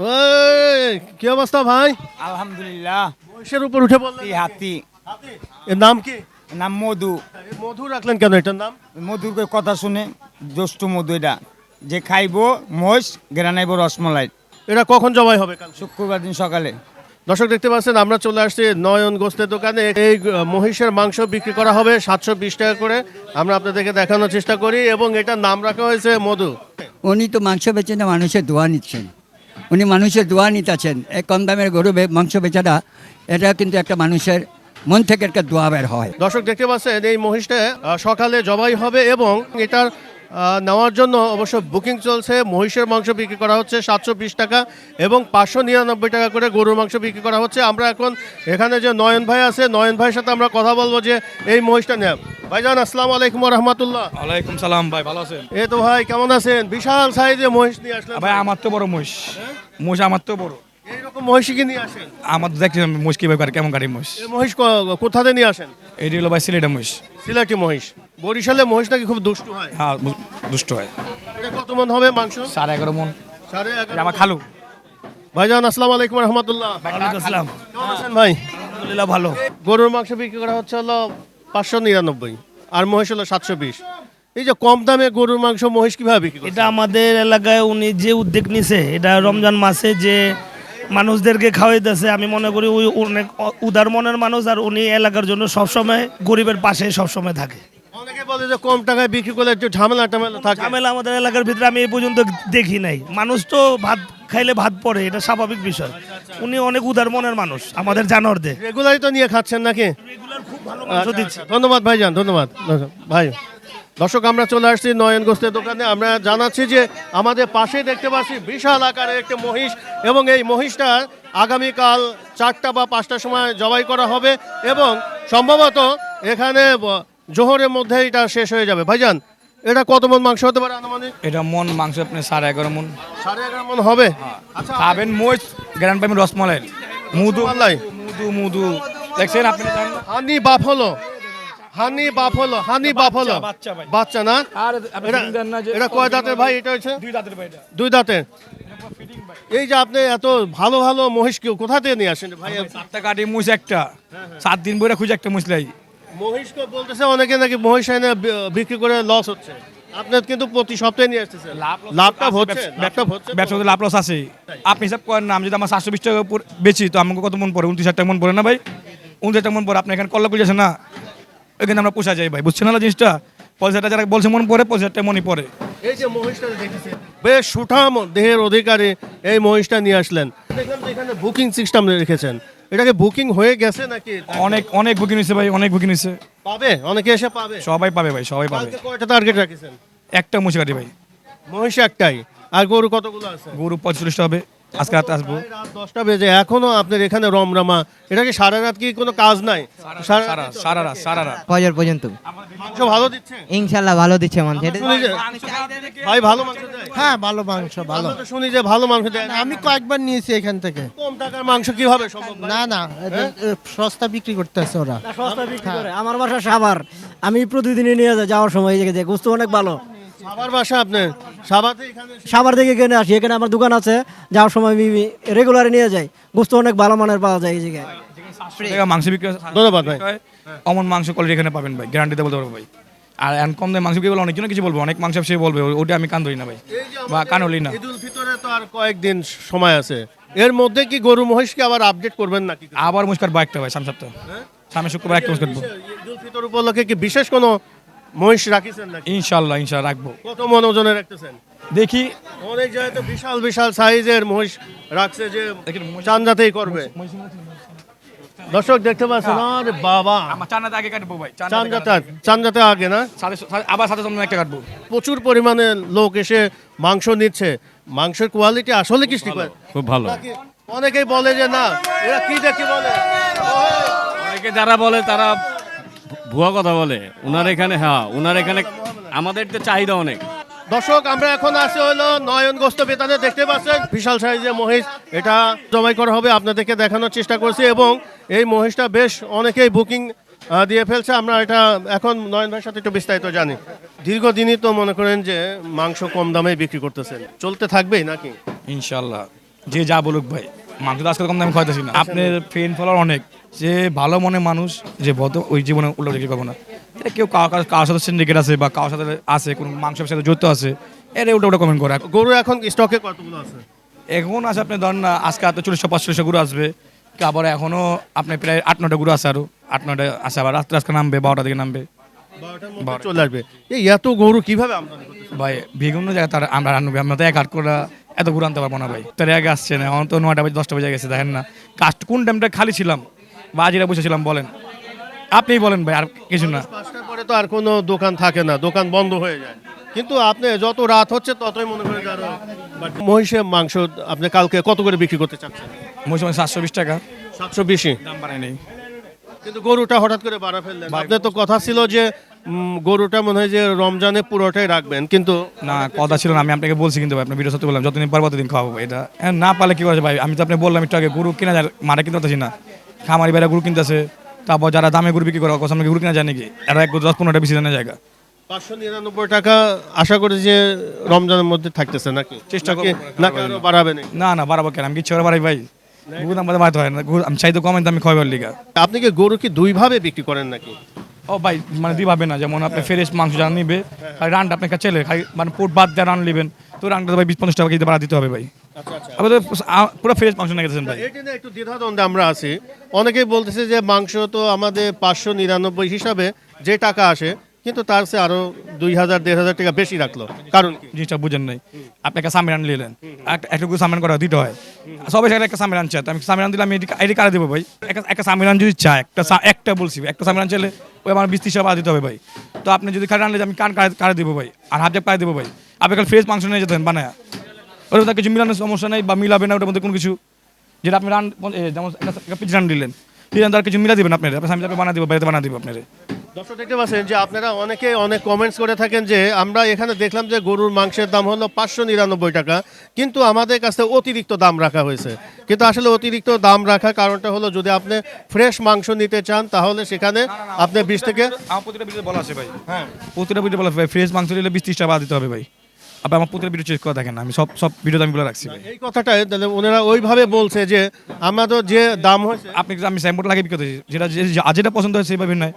ওই, কি অবস্থা ভাই? আলহামদুলিল্লাহ। মহিষের উপর উঠে বললেন এই হাতি। এর নাম কি? নাম মধু। মধু রাখলেন কেন? এটার নাম? মধুর কথা শুনে জ্যৈষ্ঠ মধু এটা। যে খাইবো মোষ গ্রানাইবো রসমলাই এটা কখন জবাই হবে কাল শুক্রবার দিন সকালে। দর্শক দেখতে পাচ্ছেন আমরা চলে আসছি নয়ন গোস্তের দোকানে। এই আহ, মহিষের মাংস বিক্রি করা হবে সাতশো বিশ টাকা করে। আমরা আপনাদেরকে দেখানোর চেষ্টা করি এবং এটার নাম রাখা হয়েছে মধু। উনি তো মাংস বেচে না মানুষের দোয়া নিচ্ছেন। উনি মানুষের দোয়া নিতেছেন। এই কম দামের গরু মাংস বেচাটা এটা কিন্তু একটা মানুষের মন থেকে একটা দোয়া বের হয়। দর্শক দেখতে পাচ্ছেন, এই মহিষটা সকালে জবাই হবে এবং এটার নেওয়ার জন্য অবশ্য বুকিং চলছে। মহিষের মাংস বিক্রি করা হচ্ছে সাতশো বিশ টাকা এবং পাঁচশো নিরানব্বই টাকা করে গরুর মাংস বিক্রি করা হচ্ছে। আমরা এখন এখানে যে নয়ন ভাই আছে নয়ন ভাইয়ের সাথে আমরা কথা বলব যে এই মহিষটা নেব ভাইজান আসসালামু আলাইকুম রহমতুল্লাহ আলাইকুম সালাম ভাই ভালো আছেন? এ তো ভাই কেমন আছেন? বিশাল সাইজে মহিষ নিয়ে আসলেন ভাই। আমার তো বড় মহিষ। মহিষ আমার তো বড়। এইরকম মহিষী কি নিয়ে আসেন? আমার তো দেখছি মহিষ কীভাবে কেমন গাড়ি মহিষ? এই মহিষ ক- কোথা থেকে নিয়ে আসেন? এটি হলো ভাই সিলেটের মহিষ। সিলেটি মহিষ। বরিশালে মহিষ নাকি খুব দুষ্টু হয়? হ্যাঁ বু- দুষ্ট হয়। এটা কত মন হবে মাংস? সাড়ে এগারো মন। সাড়ে এগারো আমার খালু। ভাইজান আসসালামু আলাইকুম রহমতুল্লাহ। আসসালাম। কেমন আছেন ভাই? আলহামদুলিল্লাহ ভালো। গরুর মাংস বিক্রি করা হচ্ছে হলো পাঁচশো নিরানব্বই আর মহিষ হলো সাতশো বিশ। এই যে কম দামে গরুর মাংস মহিষ কীভাবে বিক্রি এটা আমাদের এলাকায় উনি যে উদ্যোগ নিছে এটা রমজান মাসে যে মানুষদেরকে খাওয়াইতেছে। আমি মনে করি ওই অনেক উদার মনের মানুষ আর উনি এলাকার জন্য সবসময় গরিবের পাশে সবসময় থাকে। অনেকে বলে যে কম টাকায় বিক্রি করলে একটু ঝামেলা টামেলা থাকে। ঝামেলা আমাদের এলাকার ভিতরে আমি এই পর্যন্ত দেখি নাই। মানুষ তো ভাত খাইলে ভাত পড়ে এটা স্বাভাবিক বিষয়। উনি অনেক উদার মনের মানুষ আমাদের জানোয়ারদের। রেগুলারই তো নিয়ে খাচ্ছেন নাকি? রেগুলার খুব ভালো মাংস দিচ্ছে আচ্ছা, ধন্যবাদ ভাইজান ধন্যবাদ। ভাই দর্শক আমরা চলে আসছি নয়ন গোস্তের দোকানে। আমরা জানাচ্ছি যে আমাদের পাশে দেখতে পাচ্ছি বিশাল আকারের একটি মহিষ এবং এই মহিষটা আগামীকাল চারটা বা পাঁচটার সময় জবাই করা হবে এবং সম্ভবত এখানে জোহরের মধ্যে এটা শেষ হয়ে যাবে। ভাইজান এটা কত মন মাংস হতে পারে আনুমানিক? এটা মন মাংস আপনি সাড়ে এগারো মন। সাড়ে এগারো মন হবে? আচ্ছা খাবেন মহিষ গ্রান পাবেন রসমলাই। মুদু। মুদু মুদু দেখছেন আপনি? হানি বাপ হলো হানি বাপ হলো হানি বাপ হলো বাচ্চা ভাই। বাচ্চা না? আর এটা কয় দাঁতের ভাই? এটা হচ্ছে? দুই দাঁতের ভাই এটা। দুই দাঁতের। এই যে আপনি এত ভালো ভালো মহিষ কেউ কোথা থেকে নিয়ে আসেন? ভাই সাতটা কাটি মুছ একটা। সাত দিন বইরা খুঁজে একটা মুছলাই মহিষ কে বলতেছে অনেকে নাকি মহিষ এনে বিক্রি করে লস হচ্ছে। আপনার কিন্তু প্রতি সপ্তাহে নিয়ে আসতেছেন। লাভটা হচ্ছে লাভটা হচ্ছে তো? লাভ লস আছে। আপনি হিসাব করেন না আমি যদি আমার সাতশো বিশ টাকা বেচি তো আমাকে কত মন পড়ে? উনত্রিশ হাজার টাকা মন পড়ে না ভাই? উনত্রিশ টাকা মন পড়ে আপনি এখানে কল্লা বুঝেছেন না? এখানে আমরা পোষা যাই ভাই বুঝছেন না জিনিসটা? পয়সা হাজার যারা বলছে মন পড়ে পয়সা টাকা মনে পড়ে এই যে মহিষটা দেখেছেন বেশ সুঠাম দেহের অধিকারী এই মহিষটা নিয়ে আসলেন। দেখলাম এখানে বুকিং সিস্টেম রেখেছেন। এটাকে বুকিং হয়ে গেছে নাকি? অনেক অনেক বুকিং হয়েছে ভাই অনেক বুকিং হয়েছে। পাবে? অনেকে এসে পাবে? সবাই পাবে ভাই সবাই পাবে। কয়টা টার্গেট রাখেছেন? একটা মুছে কাটি ভাই। মহিষ একটাই। আর গরু কতগুলো আছে? গরু পঁয়তাল্লিশটা হবে। আজকে রাতে আসব। রাত দশটা বেজে এখনও আপনার এখানে রমরমা। এটা কি সারা রাত কি কোনো কাজ নাই? সারা সারা রাত সারা রাত সারা রাত। ফজর পর্যন্ত? মাংস ভালো দিচ্ছে? ইনশাল্লাহ ভালো দিচ্ছে যে- ভাই ভালো মাংস হ্যাঁ ভালো মাংস ভালো। তো শুনি যে ভালো মাংস দেয়। আমি কয়েকবার নিয়েছি এখান থেকে। কম টাকার মাংস কীভাবে সম্ভব না না সস্তা বিক্রি করতেছে ওরা। সস্তা বিক্রি করে। আমার বাসা সাভার। আমি প্রতিদিনই নিয়ে যাই যাওয়ার সময় এই জায়গায় গোস্ত অনেক ভালো। সাভার বাসা আপনার সাভাতে এখানে সাভার থেকে কিনে আসি এখানে আমার দোকান আছে যাওয়ার সময় আমি রেগুলারে নিয়ে যাই। গোস্ত অনেক ভালো মানের পাওয়া যায় এই জায়গায়। মাংস বিক্রি ধন্যবাদ ভাই। অমন মাংস কোয়ালিটি এখানে পাবেন ভাই গ্যারান্টিতে বলতে পারব ভাই। আর এখন কম দামে মাংস বিক্রি করলে অনেকজন কিছু বলব অনেক মাংস সে বলবে ওটা আমি কান ধরি না ভাই। বা কান হলি না। ঈদুল ফিতরে তো আর কয়েকদিন সময় আছে। এর মধ্যে কি গরু মহিষকে আবার আপডেট করবেন নাকি? আবার মুস্কার বাইকটা ভাই সামনে সপ্তাহ। সামনে শুক্রবার একটা মুস্কার ঈদুল ফিতর উপলক্ষে কি বিশেষ কোনো মহিষ রাখিছেন নাকি? ইনশাল্লাহ ইনশাল্লাহ রাখব। কত মন ওজনে রাখতেছেন দেখি। অনেক জায়গায় তো বিশাল বিশাল সাইজের মহিষ রাখছে যে চান করবে। দর্শক দেখতে পাচ্ছেন আরে বাবা। আমার চান্নাতে আগে কাটবো ভাই চান চান্নাতে যাতে চান যাতে আগে না? আবার সাথে সামনে একটা কাটবো। প্রচুর পরিমাণে লোক এসে মাংস নিচ্ছে। মাংসের কোয়ালিটি আসলে কি খুব ভালো অনেকেই বলে যে না এরা কি দেখি বলে? অনেকে যারা বলে তারা ভুয়া কথা বলে। ওনার এখানে হ্যাঁ ওনার এখানে আমাদের তো চাহিদা অনেক। দর্শক আমরা এখন আছি হলো নয়ন গোস্ত বেতানে দেখতে পাচ্ছেন বিশাল সাইজের মহিষ। এটা জবাই করা হবে আপনাদেরকে দেখানোর চেষ্টা করছি। এবং এই মহিষটা বেশ অনেকেই বুকিং দিয়ে ফেলছে। আমরা এটা এখন নয়ন ভাইয়ের সাথে একটু বিস্তারিত জানি। দীর্ঘদিনই তো মনে করেন যে মাংস কম দামে বিক্রি করতেছেন। চলতে থাকবেই নাকি? ইনশাল্লাহ যে যা বলুক ভাই। তো আজকাল কম দামে খাওয়াতেছি না। আপনার ফ্রেন্ড ফলোয়ার অনেক। যে ভালো মনে মানুষ যে বদ ওই জীবনে উল্টো বিক্রি করব না। এটা কেউ কারও কারো- সাথে সিন্ডিকেট আছে বা কারোর সাথে আছে কোনো মাংসের সাথে জড়িত আছে এটা উল্টো উল্টো কমেন্ট করে। গরু এখন স্টকে কতগুলো আছে? এখন আছে আপনি ধরেন না আজকে এত চল্লিশশো পাঁচশো গরু আসবে। আবার এখনও আপনি প্রায় আট নটা গরু আছে আরও। আট নটা আছে আবার। রাত্রে আজকে নামবে বারোটা দিকে নামবে। চলে আসবে। এই এত গরু কীভাবে ভাই বিভিন্ন জায়গায় তার আমরা আনব আমরা তো এক আট করে এত ঘুরে আনতে পারব না ভাই। তার আগে আসছে না এখন তো নয়টা বাজে দশটা বেজে গেছে দেখেন না। কাস্ট কোন টাইমটা খালি ছিলাম? বাজিরা বসেছিলাম বলেন। আপনিই বলেন ভাই আর কিছু না। পরে তো আর কোনো দোকান থাকে না দোকান বন্ধ হয়ে যায়। কিন্তু আপনি যত রাত হচ্ছে ততই মনে করেন যে আরও মহিষের মাংস আপনি কালকে কত করে বিক্রি করতে চাচ্ছেন? মৌসুমে সাতশো বিশ টাকা। সাতশো বেশি। দাম বাড়ায় নেই কিন্তু গরুটা হঠাৎ করে বাড়া ফেললেন। আপনার তো কথা ছিল যে গরুটা মনে হয় যে রমজানে পুরোটাই রাখবেন কিন্তু না কথা ছিল না আমি আপনাকে বলছি কিন্তু ভাই আপনার ভিডিও সত্যি বললাম যতদিন পারব ততদিন খাওয়াবো এটা। এখন না পারলে কি করে ভাই? আমি তো আপনি বললাম একটু আগে গরু কিনা যায় মারা কিনতে পারতেছি না। খামারি বাইরে গরু কিনতেছে তারপর যারা দামে গরু বিক্রি করে সামনে গরু কিনা যায় নাকি? এরা এক দশ পনেরোটা বেশি জানা জায়গা। পাঁচশো নিরানব্বই টাকা আশা করি যে রমজানের মধ্যে থাকতেছে নাকি? চেষ্টা নাকি আরও বাড়াবে না না বাড়াবো কেন? আমি কিচ্ছু করে বাড়াই ভাই। গরু দাম বাড়াতে হয় না গরু আমি চাই তো কমেন দামে খাওয়াবার লিগা। আপনি কি গরু কি দুই ভাবে বিক্রি করেন নাকি? ও ভাই মানে দিবাবে ভাবে না যেমন আপনি ফ্রেশ মাংস যারা নিবে আর রানটা আপনার কাছে চলে খাই মানে পোট বাদ দিয়ে রান নেবেন তো রানটা ভাই বিশ পঞ্চাশ টাকা কেজি বাড়া দিতে হবে ভাই। আচ্ছা আচ্ছা। আবার পুরো ফ্রেশ মাংস নিয়ে গেছেন ভাই। এটা একটু দ্বিধাদ্বন্দ্বে আমরা আছি। অনেকেই বলতেছে যে মাংস তো আমাদের পাঁচশো নিরানব্বই হিসাবে যে টাকা আসে কিন্তু তার সে আরও দুই হাজার, দেড় হাজার টাকা বেশি রাখল। কারণ জিনিসটা বুঝেন নাই। আপনি একটা সামিরান নিলেন। একটা সামিরান করা দিতে হয়। সবাই সেখানে একটা সামিরান চায় আমি সামিরান দিলে আমি এটি কারে দেবো ভাই। একটা সামিরান যদি চায়, একটা একটা বলছি একটা সামিরান চাইলে ওই আমার বিশ টাকা দিতে হবে ভাই। তো আপনি যদি খালি আনলে আমি কান কারে দেবো ভাই। আর হাফ জাপ কারে দেবো ভাই। আপনি খালি ফ্রেশ মাংস নিয়ে যেতেন, বানায়। ওর মধ্যে কিছু মিলানোর সমস্যা নেই বা মিলাবে না, ওটার মধ্যে কোনো কিছু। যেটা আপনি রান যেমন একটা পিচ রান দিলেন। পিচ রান তার কিছু মিলা দিবেন আপনার। আপনি সামি বানা দিব বাড়িতে বানা দিব আপনার। দর্শক দেখতে পাচ্ছেন যে আপনারা অনেকে অনেক কমেন্টস করে থাকেন যে আমরা এখানে দেখলাম যে গরুর মাংসের দাম হলো পাঁচশো নিরানব্বই টাকা কিন্তু আমাদের কাছে অতিরিক্ত দাম রাখা হয়েছে। কিন্তু আসলে অতিরিক্ত দাম রাখা কারণটা হলো যদি আপনি ফ্রেশ মাংস নিতে চান তাহলে সেখানে আপনি বিশ থেকে আমার প্রতিটা ভিডিও বলা আছে ভাই। হ্যাঁ। প্রতিটা ভিডিও বলা ভাই ফ্রেশ মাংস নিলে বিশ ত্রিশ টাকা দিতে হবে ভাই। আপনি আমার প্রতিটা ভিডিও চেক করে দেখেন আমি সব সব ভিডিওতে আমি বলে রাখছি এই কথাটা তাহলে ওনারা ওইভাবে বলছে যে আমাদের যে দাম হয়েছে আপনি আমি স্যাম্পল লাগিয়ে বিক্রি যেটা যেটা পছন্দ হয় সেইভাবে নাই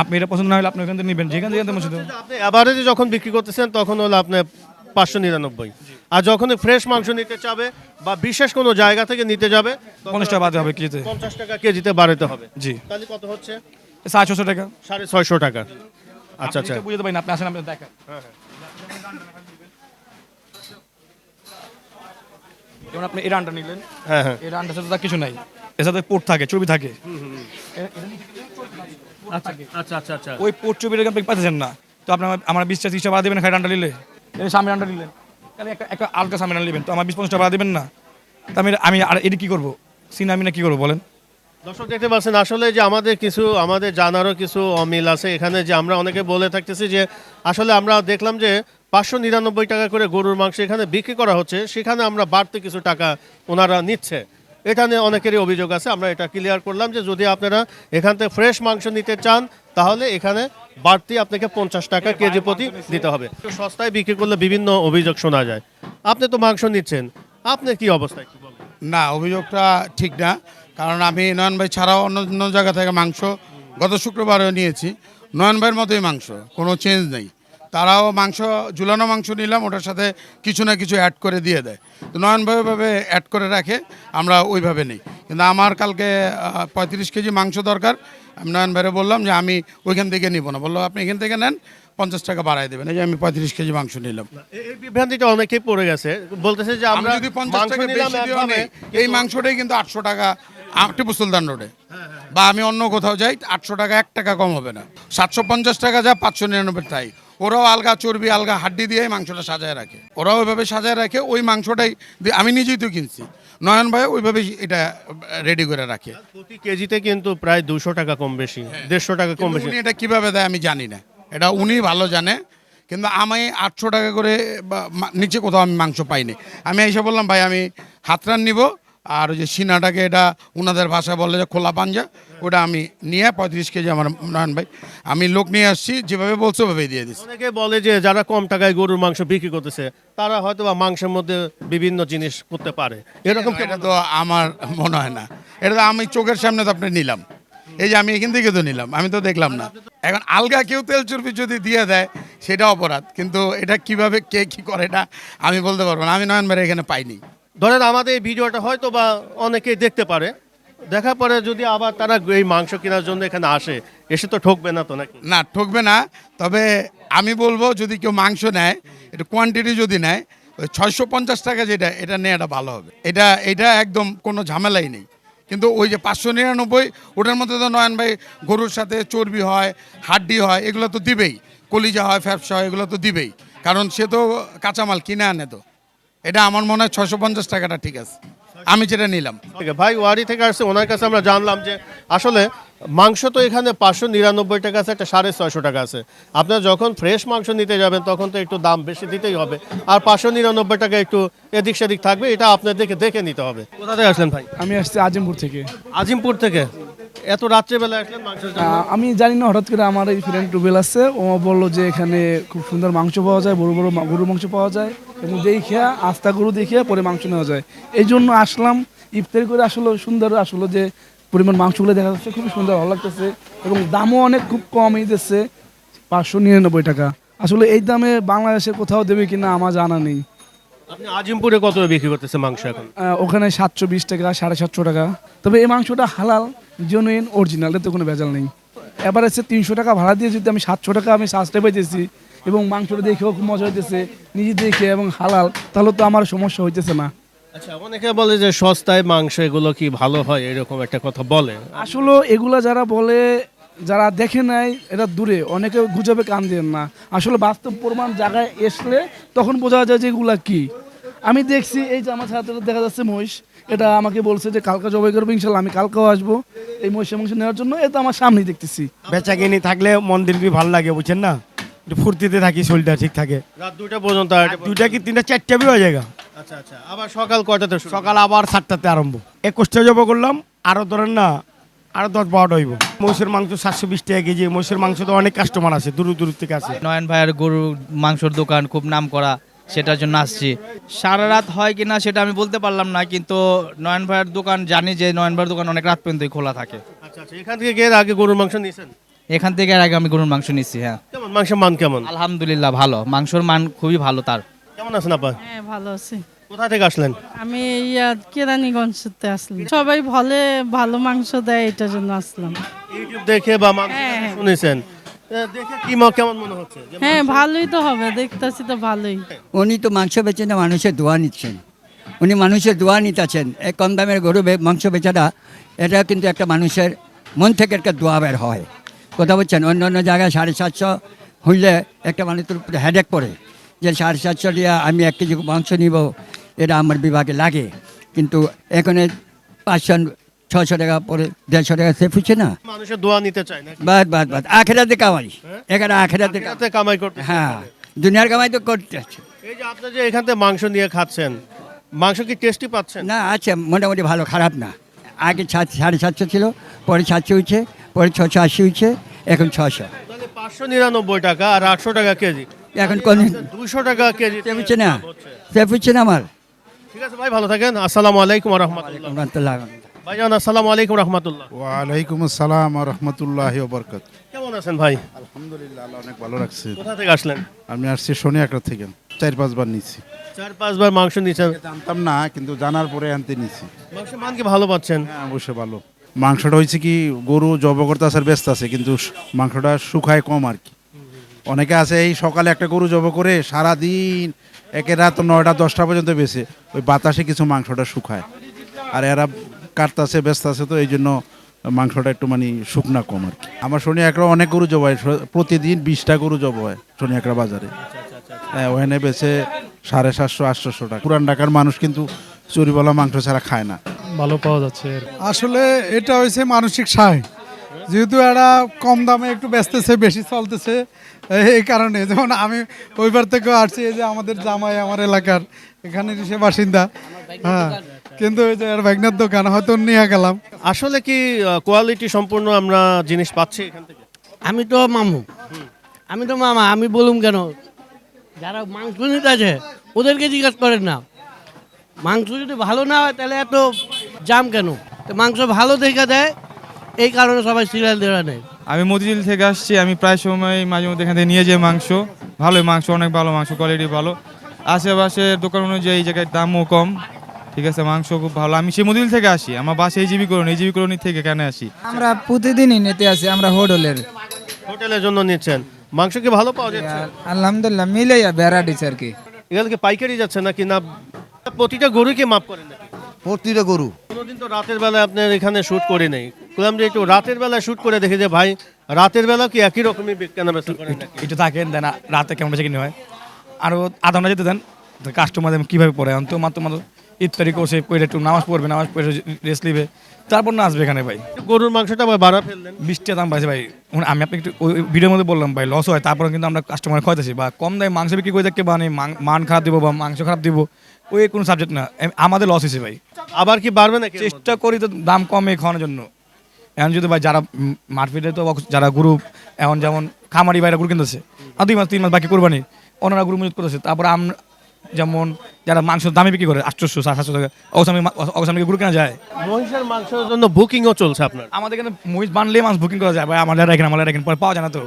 আপনি এটা পছন্দ না হলে আপনি ওখান থেকে নেবেন যেখান থেকে পছন্দ আপনি অ্যাভারেজে যখন বিক্রি করতেছেন তখন হলো আপনি পাঁচশো নিরানব্বই। আর যখন ফ্রেশ মাংস নিতে চাবে বা বিশেষ কোনো জায়গা থেকে নিতে যাবে পঞ্চাশ টাকা বাদ হবে কেজিতে। পঞ্চাশ টাকা কেজিতে বাড়াতে হবে। জি। তাহলে কত হচ্ছে? সাড়ে ছশো টাকা। সাড়ে ছয়শো টাকা। আচ্ছা আচ্ছা। বুঝতে পারি আপনি আসেন আপনি দেখেন। যেমন আপনি এই রানটা নিলেন হ্যাঁ হ্যাঁ। এই রানটার সাথে কিছু নাই। এর সাথে পোর্ট থাকে চর্বি থাকে। আচ্ছা আচ্ছা আচ্ছা আচ্ছা। ওই পোর্ট চর্বিটা আপনি পাচ্ছেন না। তো আপনি আমার- বিশ টাকা বাড়া দেবেন খাই রানটা নিলে। সামনে রানটা নিলেন। তাহলে একটা একটা আলকা সামনে রান নেবেন। তো আমার বিশ পঞ্চাশ টাকা বাড়া দেবেন না। তো আমি আমি আর এটি কী করব? সিনে আমি না কী করব বলেন। দর্শক দেখতে পাচ্ছেন আসলে যে আমাদের কিছু আমাদের জানারও কিছু অমিল আছে। এখানে যে আমরা অনেকে বলে থাকতেছি যে আসলে আমরা দেখলাম যে পাঁচশো নিরানব্বই টাকা করে গরুর মাংস এখানে বিক্রি করা হচ্ছে। সেখানে আমরা বাড়তি কিছু টাকা ওনারা নিচ্ছে। এটা নিয়ে অনেকেরই অভিযোগ আছে, আমরা এটা ক্লিয়ার করলাম যে যদি আপনারা এখান থেকে ফ্রেশ মাংস নিতে চান, তাহলে এখানে বাড়তি আপনাকে পঞ্চাশ টাকা কেজি প্রতি দিতে হবে। সস্তায় বিক্রি করলে বিভিন্ন অভিযোগ শোনা যায়। আপনি তো মাংস নিচ্ছেন, আপনি কি অবস্থায় না, অভিযোগটা ঠিক না, কারণ আমি নয়ন ভাই ছাড়াও অন্য অন্য জায়গা থেকে মাংস গত শুক্রবারেও নিয়েছি, নয়ন ভাইয়ের মতোই মাংস, কোনো চেঞ্জ নেই। তারাও মাংস ঝুলানো মাংস নিলাম ওটার সাথে কিছু না কিছু অ্যাড করে দিয়ে দেয়। তো নয়ন ভাই অ্যাড করে রাখে আমরা ওইভাবে নেই। কিন্তু আমার কালকে পঁয়ত্রিশ কেজি মাংস দরকার। আমি নয়ন ভাইরে বললাম যে আমি ওইখান থেকে নিব না। বলল আপনি এখান থেকে নেন পঞ্চাশ টাকা বাড়াই দেবেন। এই যে আমি পঁয়ত্রিশ কেজি মাংস নিলাম। এই বিভ্রান্তিটা অনেকেই পড়ে গেছে। বলতেছে যে আমরা যদি পঞ্চাশ টাকা বেশি একভাবে, এই মাংসটাই কিন্তু আটশো টাকা টিপু সুলতান রোডে বা আমি অন্য কোথাও যাই আটশো টাকা এক টাকা কম হবে না। সাতশো পঞ্চাশ টাকা যা পাঁচশো নিরানব্বই তাই। ওরাও আলগা চর্বি আলগা হাড্ডি দিয়ে মাংসটা সাজায় রাখে। ওরাও ওইভাবে সাজায় রাখে ওই মাংসটাই আমি নিজেই তো কিনছি। নয়ন ভাই ওইভাবে এটা রেডি করে রাখে। প্রতি কেজিতে কিন্তু প্রায় দুশো টাকা কম বেশি দেড়শো টাকা কম বেশি। এটা কীভাবে দেয় আমি জানি না। এটা উনি ভালো জানে কিন্তু আমি আটশো টাকা করে নিচে কোথাও আমি মাংস পাইনি। আমি এসে বললাম ভাই আমি হাতরান নিব আর ওই যে সিনাটাকে এটা ওনাদের ভাষায় বলে যে খোলা পাঞ্জা ওটা আমি নিয়ে পঁয়ত্রিশ কেজি আমার নয়ন ভাই আমি লোক নিয়ে আসছি যেভাবে বলছে ওভাবেই দিয়ে দিচ্ছি অনেকে বলে যে যারা কম টাকায় গরুর মাংস বিক্রি করতেছে তারা হয়তো বা মাংসের মধ্যে বিভিন্ন জিনিস করতে পারে। এরকম এটা তো আমার মনে হয় না। এটা তো আমি চোখের সামনে তো আপনি নিলাম। এই যে আমি এখান থেকে তো নিলাম আমি তো দেখলাম না। এখন আলগা কেউ তেল চর্বি যদি দিয়ে দেয় সেটা অপরাধ। কিন্তু এটা কীভাবে কে কি করে এটা আমি বলতে পারব না। আমি নয়ন ভাই এখানে পাইনি। ধরেন আমাদের এই ভিডিওটা হয়তো বা অনেকেই দেখতে পারে। দেখার পরে যদি আবার তারা এই মাংস কেনার জন্য এখানে আসে, এসে তো ঠকবে না তো নাকি? না, ঠকবে না। তবে আমি বলব, যদি কেউ মাংস নেয়, একটু কোয়ান্টিটি যদি নেয়, ওই ছয়শো পঞ্চাশ টাকা যেটা, এটা নেওয়াটা ভালো হবে। এটা এটা একদম কোনো ঝামেলাই নেই। কিন্তু ওই যে পাঁচশো নিরানব্বই, ওটার মধ্যে তো নয়ন ভাই গরুর সাথে চর্বি হয়, হাড্ডি হয়, এগুলো তো দিবেই। কলিজা হয়, ফ্যাপসা হয়, এগুলো তো দিবেই। কারণ সে তো কাঁচামাল কিনে আনে তো। এটা আমার মনে হয় ছয়শো পঞ্চাশ টাকাটা ঠিক আছে। আমি যেটা নিলাম। ঠিক আছে, ভাই ওয়ারি থেকে আসছে ওনার কাছে আমরা জানলাম যে আসলে মাংস তো এখানে পাঁচশো নিরানব্বই টাকা আছে একটা সাড়ে ছয়শো টাকা আছে। আপনার যখন ফ্রেশ মাংস নিতে যাবেন তখন তো একটু দাম বেশি দিতেই হবে। আর পাঁচশো নিরানব্বই টাকা একটু এদিক সেদিক থাকবে এটা আপনাদেরকে দেখে দেখে নিতে হবে। কোথা থেকে আসলেন ভাই? আমি আসছি আজিমপুর থেকে। আজিমপুর থেকে? এত রাত্রেবেলা আসলেন মাংসের জন্য? আমি জানি না, হঠাৎ করে আমার এই ফ্রেন্ড টুবেল আছে, ও বলল যে এখানে খুব সুন্দর মাংস পাওয়া যায়, বড় বড় মা- গরুর মাংস পাওয়া যায়, এবং দেখিয়া আস্তা গরু দেখিয়া পরে মাংস নেওয়া যায়। এই জন্য আসলাম, ইফতারি করে আসলে, সুন্দর আসলে যে পরিমাণ মাংসগুলো দেখা যাচ্ছে, খুবই সুন্দর, ভালো লাগতেছে, এবং দামও অনেক খুব কমই দিচ্ছে, পাঁচশো নিরানব্বই টাকা। আসলে এই দামে বাংলাদেশে কোথাও দেবে কিনা আমার জানা নেই। আপনি আজিমপুরে কত বিক্রি করতেছে মাংস এখন? ওখানে সাতশো বিশ টাকা সাড়ে সাতশো টাকা। তবে এই মাংসটা হালাল জেনুইন অরিজিনাল এতে কোনো ভেজাল নেই। এবার হচ্ছে তিনশো টাকা ভাড়া দিয়ে যদি আমি সাতশো টাকা আমি সাজতে পাইতেছি এবং মাংসটা দেখেও খুব মজা হইতেছে নিজে দেখে এবং হালাল তাহলে তো আমার সমস্যা হইতেছে না। আচ্ছা অনেকে বলে যে সস্তায় মাংস এগুলো কি ভালো হয় এরকম একটা কথা বলে। আসলে এগুলা যারা বলে যারা দেখে নাই এটা দূরে। অনেকে গুজবে কান দেন না। আসলে বাস্তব প্রমাণ জায়গায় আসলে তখন বোঝা যায় যে এগুলা কি। আমি দেখছি এই যে আমার ছাত্র দেখা যাচ্ছে মহিষ এটা আমাকে বলছে যে কালকা জবাই করব ইনশাল্লাহ আমি কালকেও আসব এই মহিষের মাংস নেওয়ার জন্য। এটা আমার সামনেই দেখতেছি। বেচা কিনি থাকলে মন্দির কি ভালো লাগে বুঝছেন না? একটু ফুর্তিতে থাকি শরীরটা ঠিক থাকে। রাত দুটা পর্যন্ত দুইটা কি তিনটা চারটা বি হয়ে যায় আচ্ছা আচ্ছা। আবার সকাল কয়টাতে সকাল আবার সাতটাতে আরম্ভ। একুশটা জব করলাম। আরও ধরেন না আরও দশ বারোটা হইব। মহিষের মাংস সাতশো বিশ টাকা কেজি মহিষের মাংস তো অনেক কাস্টমার আছে দূর দূর থেকে আছে। নয়ন ভাইয়ের গরু মাংসর দোকান খুব নাম করা সেটার জন্য আসছি। সারা রাত হয় কিনা সেটা আমি বলতে পারলাম না কিন্তু নয়ন ভাইয়ের দোকান জানি যে নয়ন ভাইয়ের দোকান অনেক রাত পর্যন্তই খোলা থাকে। আচ্ছা আচ্ছা এখান থেকে গিয়ে আগে গরুর মাংস নিয়েছেন? এখান থেকে এর আগে আমি গরুর মাংস নিচ্ছি হ্যাঁ। কেমন? মাংসের মান কেমন? আলহামদুলিল্লাহ ভালো মাংসর মান খুবই ভালো তার। কেমন আছেন আপা? হ্যাঁ ভালো আছি। কোথা থেকে আসলেন? আমি ইয়া কেরানীগঞ্জ থেকে আসলাম। সবাই বলে ভালো মাংস দেয় এটার জন্য আসলাম। ইউটিউব দেখে বা মাংস হ্যাঁ, হ্যাঁ। শুনেছেন। দেখে কি কেমন মনে হচ্ছে? হ্যাঁ ভালোই তো হবে দেখতেছি তো ভালোই। উনি তো মাংস বেচে না মানুষের দোয়া নিচ্ছেন। উনি মানুষের দোয়া নিতেছেন। এই কম দামের গরু মাংস বেচাটা এটা কিন্তু একটা মানুষের মন থেকে একটা দোয়া বের হয়। কথা বলছেন অন্য অন্য জায়গায় সাড়ে সাতশো হইলে একটা মানুষের উপরে হেডেক পড়ে। যে সাড়ে সাতশো দিয়া আমি এক কেজি মাংস নিব এটা আমার বিভাগে লাগে। কিন্তু এখানে পাঁচশো ছশো টাকা পরে দেড়শো টাকা সেফ হচ্ছে না। মানুষের দোয়া নিতে চায় না বাদ বাদ বাদ। আখেরাতে কামাই। এখানে আখেরাতে কামাই। করতে হ্যাঁ। দুনিয়ার কামাই তো করতে আছে। এই যে আপনি যে এখান থেকে মাংস নিয়ে খাচ্ছেন মাংস কি টেস্টি পাচ্ছেন? না আছে মোটামুটি ভালো খারাপ না। আগে সাড়ে সাতশো ছিল পরে সাতশো হয়েছে পরে ছশো আশি হয়েছে এখন ছশো পাঁচশো নিরানব্বই টাকা আর আটশো টাকা কেজি। এখন কোন দুইশো টাকা কেজি। সেফ হচ্ছে না। আমার। ঠিক আছে ভাই ভালো থাকেন। আসসালামু আলাইকুম রহমতুল্লাহ। ভাইজান আসসালামু আলাইকুম রহমতুল্লাহ। ওয়ালাইকুম আসসালাম রহমতুল্লাহ বরকত কেমন আছেন ভাই? আলহামদুলিল্লাহ আল্লাহ অনেক ভালো রাখছে। কোথা থেকে আসলেন? আমি আসছি শনি থেকে। চার পাঁচবার নিচ্ছি চার পাঁচবার মাংস নিয়েছেন জানতাম না কিন্তু জানার পরে আনতে নিচ্ছি মাংসের মান কি ভালো পাচ্ছেন? হ্যাঁ অবশ্যই ভালো। মাংসটা হয়েছে কি গরু জব করতে আসার ব্যস্ত আছে কিন্তু মাংসটা শুকায় কম আর কি। অনেকে আছে এই সকালে একটা গরু জব করে সারা দিন একে রাত নয়টা দশটা পর্যন্ত বেছে ওই বাতাসে কিছু মাংসটা শুকায়। আর এরা কাটতাছে ব্যস্ত আছে তো এই জন্য মাংসটা একটু মানে শুকনা কম আর কি। আমার শনি একরা অনেক গরু জব হয় প্রতিদিন বিশটা গরু জব হয় শনি একরা বাজারে। হ্যাঁ ওখানে বেছে সাড়ে সাতশো আটশোশো টাকা। পুরান ঢাকার মানুষ কিন্তু চুরিওয়ালা মাংস ছাড়া খায় না। ভালো পাওয়া যাচ্ছে আসলে এটা হয়েছে মানসিক সায়। যেহেতু এরা কম দামে একটু বেচতেছে বেশি চলতেছে এই কারণে। যেমন আমি ওইবার থেকেও আসছি এই যে আমাদের জামাই আমার এলাকার এখানে সে বাসিন্দা। হ্যাঁ কিন্তু ওই যে আর ব্যাগনার দোকান হয়তো নিয়ে গেলাম। আসলে কি কোয়ালিটি সম্পূর্ণ আমরা জিনিস পাচ্ছি এখান থেকে? আমি তো মামু। আমি তো মামা আমি বলুম কেন? যারা মাংস নিতে আছে ওদেরকে জিজ্ঞাসা করেন না। মাংস যদি ভালো না হয় তাহলে এত জাম কেন? তো মাংস ভালো দেখে দেয় এই কারণে সবাই সিরিয়াল দেওয়া নেয়। আমি মতিঝিল থেকে আসছি আমি প্রায় সময় মাঝে মধ্যে এখান থেকে নিয়ে যাই মাংস। ভালোই মাংস অনেক ভালো মাংস কোয়ালিটি ভালো। আশেপাশের দোকান অনুযায়ী এই জায়গায় দামও কম। ঠিক আছে মাংস খুব ভালো। আমি সেই মতিঝিল থেকে আসি আমার বাসা এই জিবি করুন এই জিবি করুন থেকে কেন আসি। আমরা প্রতিদিনই নিতে আসি আমরা হোটেলের। হোটেলের জন্য নিচ্ছেন। মাংস কি ভালো পাওয়া যাচ্ছে? আলহামদুলিল্লাহ মিলে ভ্যারাইটিস আর কি। এখানে কি পাইকারি যাচ্ছে নাকি না? প্রতিটা গরুকে মাপ করেন প্রতিটা গরু। কোনোদিন তো রাতের বেলা আপনার এখানে শ্যুট করে নেই। বললাম যে একটু রাতের বেলা শুট করে দেখি যে ভাই রাতের বেলা কি একই রকমই কেনা বেচা করেন নাকি? একটু থাকেন দেন রাতে কেমন বেশি কিনে হয়। আরও আধা ঘণ্টা যেতে দেন কাস্টমার কীভাবে পড়ে অন্ত মাত্র মাত্র ইফতারি করছে করে একটু নামাজ পড়বে নামাজ পড়ে রেস্ট নিবে। তারপর না আসবে এখানে ভাই। গরুর মাংসটা ভাই বাড়া ফেললেন বিশ দাম পাইছে ভাই। এখন আমি আপনি একটু ওই ভিডিওর মধ্যে বললাম ভাই লস হয় তারপরে কিন্তু আমরা কাস্টমার খাওয়াতেছি বা কম দামে মাংস বিক্রি করে দেখতে মানে মান খারাপ দিব বা মাংস খারাপ দিব ওই কোনো সাবজেক্ট না। আমাদের লস হয়েছে ভাই। আবার কি বাড়বে না চেষ্টা করি তো দাম কমে খাওয়ানোর জন্য। এখন যদি ভাই যারা মার্কেটে তো যারা গ্রুপ এখন যেমন খামারি বাইরে গরু কিনতেছে আর দুই মাস তিন মাস বাকি কোরবানি ওনারা গরু মজুত করতেছে। তারপরে আম যেমন যারা মাংস দামে বিক্রি করে আটশোশো সাতশো টাকা গরু কেনা যায়। মহিষের মাংসের জন্য বুকিংও চলছে আপনার? আমাদের এখানে মহিষ বানলে মাছ বুকিং করা যায়। ভাই আমাদের এখানে আমাদের এখানে পরে পাওয়া যায় না তো।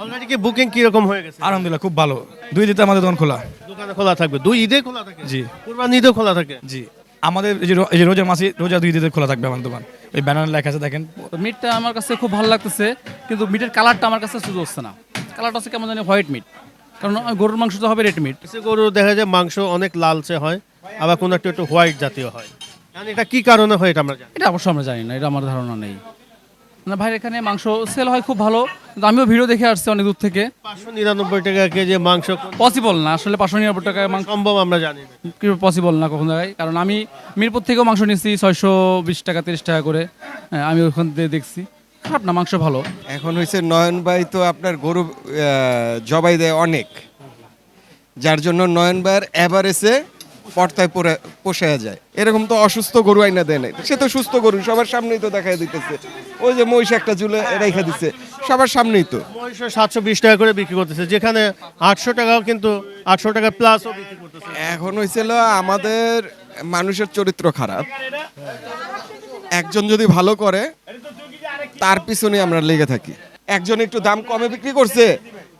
অলরেডি কি বুকিং কীরকম হয়ে গেছে? আলহামদুলিল্লাহ খুব ভালো। দুই দিতে আমাদের দোকান খোলা। দোকানে খোলা থাকবে। দুই ঈদে খোলা থাকে? জি। কুরবানি ঈদেও খোলা থাকে? জি। আমাদের এই যে রো- এই যে রোজা মাসি রোজা দুই দিতে খোলা থাকবে আমার দোকান। ওই ব্যানার লেখা আছে দেখেন। মিটটা আমার কাছে খুব ভালো লাগতেছে কিন্তু মিটের কালারটা আমার কাছে সুযোগ হচ্ছে না। কালারটা হচ্ছে কেমন জানি হোয়াইট মিট কারণ গরুর মাংস তো হবে রেড মিট কিছু গরু দেখা যায় মাংস অনেক লালচে হয় আবার কোনো একটু একটু হোয়াইট জাতীয় হয়। এটা কি কারণে হয় এটা আমরা জানি এটা অবশ্য আমরা জানি না এটা আমার ধারণা নেই। না ভাই এখানে মাংস সেল হয় খুব ভালো কিন্তু আমিও ভিডিও দেখে আসছি অনেক দূর থেকে। পাঁচশো নিরানব্বই টাকা কেজি মাংস পসিবল না আসলে পাঁচশো নিরানব্বই টাকায় মাংস সম্ভব আমরা জানি না। পসিবল না কখন জায়গায় কারণ আমি মিরপুর থেকেও মাংস নিচ্ছি ছয়শো বিশ টাকা তিরিশ টাকা করে। হ্যাঁ, আমি ওখান থেকে দেখছি। খারাপ না মাংস ভালো। এখন হয়েছে নয়ন ভাই তো আপনার গরু আহ, জবাই দেয় অনেক। যার জন্য নয়ন ভাইয়ের এভারেজে পর্তায় পরে পোষায় যায়। এরকম তো অসুস্থ গরু আইনা দেয় নাই। সে তো সুস্থ গরু সবার সামনেই তো দেখাই দিতেছে। ওই যে মহিষ একটা ঝুলে রেখে দিচ্ছে সবার সামনেই তো। মহিষের সাতশো বিশ টাকা করে বিক্রি করতেছে যেখানে আটশো টাকাও কিন্তু আটশো টাকা করতেছে। এখন হয়েছিল আমাদের মানুষের চরিত্র খারাপ। একজন যদি ভালো করে তার পিছনে আমরা লেগে থাকি। একজন একটু দাম কমে বিক্রি করছে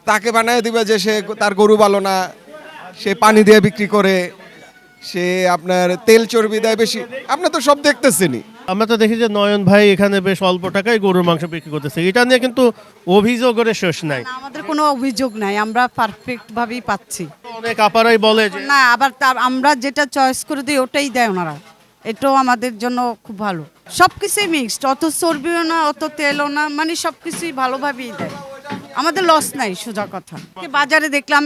তাকে বানায় দিবে যে সে তার গরু ভালো না সে পানি দিয়ে বিক্রি করে সে আপনার তেল চর্বি দেয় বেশি। আপনি তো সব দেখতেছেনই। আমরা তো দেখি যে নয়ন ভাই এখানে বেশ অল্প টাকায় গরুর মাংস বিক্রি করতেছে। এটা নিয়ে কিন্তু অভিযোগের শেষ নাই। আমাদের কোনো অভিযোগ নাই। আমরা পারফেক্ট ভাবেই পাচ্ছি। অনেক আপারাই বলে যে না আবার তার আমরা যেটা চয়েস করে দিই ওটাই দেয় ওনারা। এটাও আমাদের জন্য খুব ভালো। সব কিছুই মিক্সড অত চর্বিও না অত তেলও না মানে সব কিছুই ভালোভাবেই দেয়। আমাদের লস নাই সোজা কথা। বাজারে দেখলাম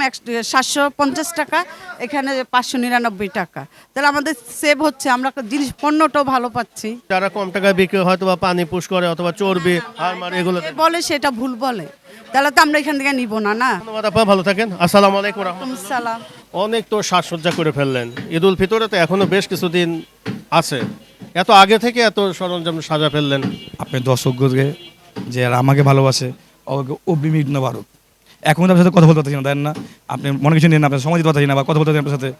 সাতশো পঞ্চাশ টাকা এখানে পাঁচশো নিরানব্বই টাকা। তাহলে আমাদের সেভ হচ্ছে আমরা জিনিস পণ্যটাও ভালো পাচ্ছি। যারা কম টাকায় বিক্রি হয়তো বা পানি পুষ করে অথবা চর্বি আর এগুলো যে বলে সেটা ভুল বলে। তাহলে তো আমরা এখান থেকে নিব না না? ধন্যবাদ আপা ভালো থাকেন। আসসালামু আলাইকুম রহমতুল্লাহ। সালাম অনেক তো সাজসজ্জা করে ফেললেন। ঈদ উল ফিতরে তো এখনও বেশ কিছুদিন আছে। এত আগে থেকে এত সরঞ্জাম সাজা ফেললেন। আপনি দর্শককে যে আর আমাকে ভালোবাসে ওকে ভারত। এখন আপনার সাথে কথা বলতে পারছি না দেন না? আপনি মনে কিছু নিন আপনার সময় দিতে না বা কথা বলতে আপনার সাথে।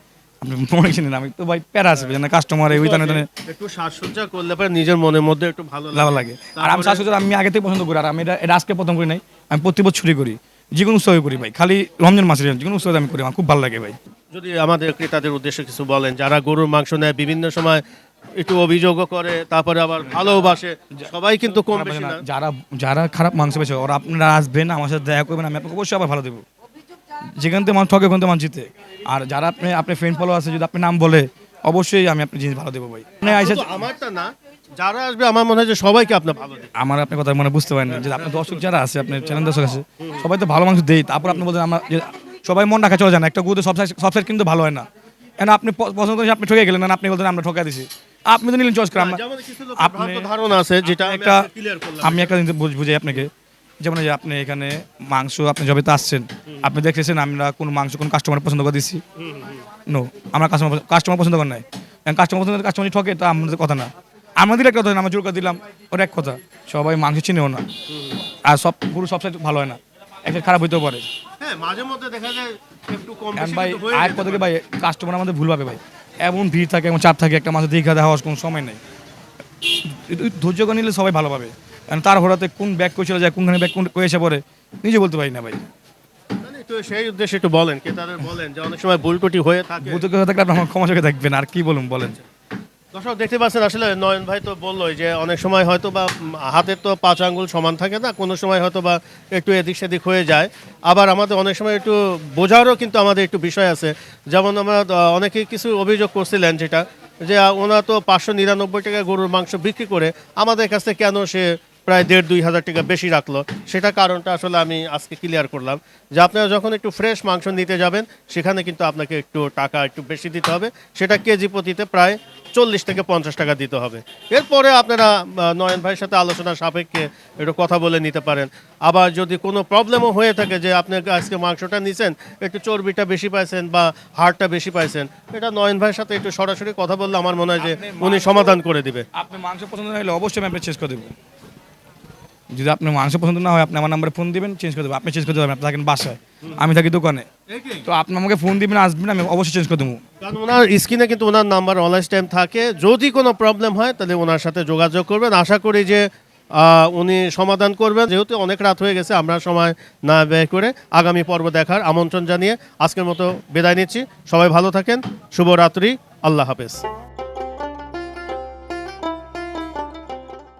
আপনি মনে কিছু নিন আমি তো ভাই প্যারা আসবে না? কাস্টমার ওই টানে টানে একটু সাজসজ্জা করলে পরে নিজের মনের মধ্যে একটু ভালো ভালো লাগে। আর আমি শাশুড়ি আমি আগে থেকে পছন্দ করি আর আমি এটা এটা আজকে প্রথম করি নাই। আমি প্রতি বছরই করি। যে কোনো উৎসবে করি ভাই খালি রমজান মাসে যে কোনো উৎসবে আমি করি আমার খুব ভালো লাগে ভাই। যদি আমাদের ক্রেতাদের উদ্দেশ্যে কিছু বলেন যারা গরুর মাংস নেয় বিভিন্ন সময় একটু অভিযোগও করে তারপরে আবার ভালোবাসে। সবাই কিন্তু কম বেশি না। যারা যারা খারাপ পেয়েছে ওরা আপনারা আসবেন আমার সাথে দেখা করবেন আমি আপনাকে অবশ্যই আবার ভালো দেবো। যেখান থেকে মানুষ ঠকে ওখান থেকে মানুষ জিতে। আর যারা আপনি আপনি ফ্রেন্ড ফলো আছে যদি আপনি নাম বলে অবশ্যই আমি আপনার জিনিস ভালো দেবো ভাই। মানে আইসা আমারটা না। যারা আসবে আমার মনে হয় যে সবাইকে আপনার ভালো আমার আপনার কথা মানে বুঝতে পারেন যে আপনার দর্শক যারা আছে আপনার চ্যানেল দর্শক আছে সবাই তো ভালো মাংস দেই তারপর আপনি বলছেন আমরা সবাই মন রাখা চলে যায় না। একটা গুরুত্ব সব সাইড কিন্তু ভালো হয় না। কেন আপনি পছন্দ করেন আপনি ঠকে গেলেন না আপনি বলতেন আমরা ঠকা দিছি। আপনি তো নিলেন চয়েস করে আপনি ধারণা আছে যেটা একটা আমি একটা জিনিস বুঝাই আপনাকে। যেমন যে আপনি এখানে মাংস আপনি যবে তো আসছেন আপনি দেখতেছেন আমরা কোন মাংস কোন কাস্টমার পছন্দ করে দিচ্ছি নো আমরা কাস্টমার কাস্টমার পছন্দ করেন নাই। কাস্টমার পছন্দ কাস্টমার ঠকে তা আমাদের কথা না। আমাদের একটা কথা না, আমরা জোর করে দিলাম ওটা এক কথা সবাই মাংস চিনেও না। আর সব পুরো সব সাইড ভালো হয় না। একটা খারাপ হইতেও পারে। হ্যাঁ মাঝে মধ্যে দেখা যায় ভাই আর যেতে কথা কি পারে। ভাই কাস্টমার আমাদের ভুল পাবে ভাই। এমন ভিড় থাকে এমন চাপ থাকে একটা মাসে দেখা হওয়ার কোনো সময় নেই। ধৈর্য করে নিলে সবাই ভালো পাবে। কারণ তার হঠাতে কোন ব্যাগ করে চলে যায় কোনখানে ব্যাগ কোন এসে পড়ে নিজে বলতে পারি না ভাই। সেই উদ্দেশ্যে একটু বলেন কে তাদের বলেন যে অনেক সময় ভুল টুটি হয়ে থাকে। বুঝতে কথা থাকলে আপনি আমার ক্ষমা চোখে দেখবেন আর কি বলুন বলেন। দর্শক, দেখতে পাচ্ছেন, আসলে নয়ন ভাই তো বললোই যে অনেক সময় হয়তো বা হাতের তো পাঁচ আঙ্গুল সমান থাকে না, কোনো সময় হয়তো বা একটু এদিক সেদিক হয়ে যায়। আবার আমাদের অনেক সময় একটু বোঝারও কিন্তু আমাদের একটু বিষয় আছে। যেমন আমরা অনেকে কিছু অভিযোগ করছিলেন যেটা, যে ওনা তো পাঁচশো নিরানব্বই টাকা গরুর মাংস বিক্রি করে আমাদের কাছে কেন সে প্রায় দেড় দুই হাজার টাকা বেশি রাখল। সেটা কারণটা আসলে আমি আজকে ক্লিয়ার করলাম যে আপনারা যখন একটু ফ্রেশ মাংস নিতে যাবেন সেখানে কিন্তু আপনাকে একটু টাকা একটু বেশি দিতে হবে। সেটা কেজি প্রতিতে প্রায় চল্লিশ থেকে পঞ্চাশ টাকা দিতে হবে। এরপরে আপনারা নয়ন ভাইয়ের সাথে আলোচনা সাপেক্ষে একটু কথা বলে নিতে পারেন। আবার যদি কোনো প্রবলেমও হয়ে থাকে যে আপনি আজকে মাংসটা নিছেন একটু চর্বিটা বেশি পাইছেন বা হাড়টা বেশি পাইছেন এটা নয়ন ভাইয়ের সাথে একটু সরাসরি কথা বললে আমার মনে হয় যে উনি সমাধান করে দিবে। আপনি মাংস পছন্দ হলে অবশ্যই আমি চেঞ্জ করে দেবো। যদি আপনার মাংস পছন্দ না হয় আপনি আমার নাম্বারে ফোন দিবেন চেঞ্জ করে দেবো। আপনি চেঞ্জ করে দেবেন আপনি থাকেন বাসায়। আমি থাকি দোকানে। তো আপনি আমাকে ফোন দিবেন আসবেন আমি অবশ্যই চেঞ্জ করে দেবো। কারণ ওনার স্ক্রিনে কিন্তু ওনার নাম্বার অনলাইন টাইম থাকে। যদি কোনো প্রবলেম হয় তাহলে ওনার সাথে যোগাযোগ করবেন। আশা করি যে উনি সমাধান করবেন। যেহেতু অনেক রাত হয়ে গেছে আমরা সময় না ব্যয় করে আগামী পর্ব দেখার আমন্ত্রণ জানিয়ে আজকের মতো বিদায় নিচ্ছি। সবাই ভালো থাকেন। শুভরাত্রি। আল্লাহ হাফেজ।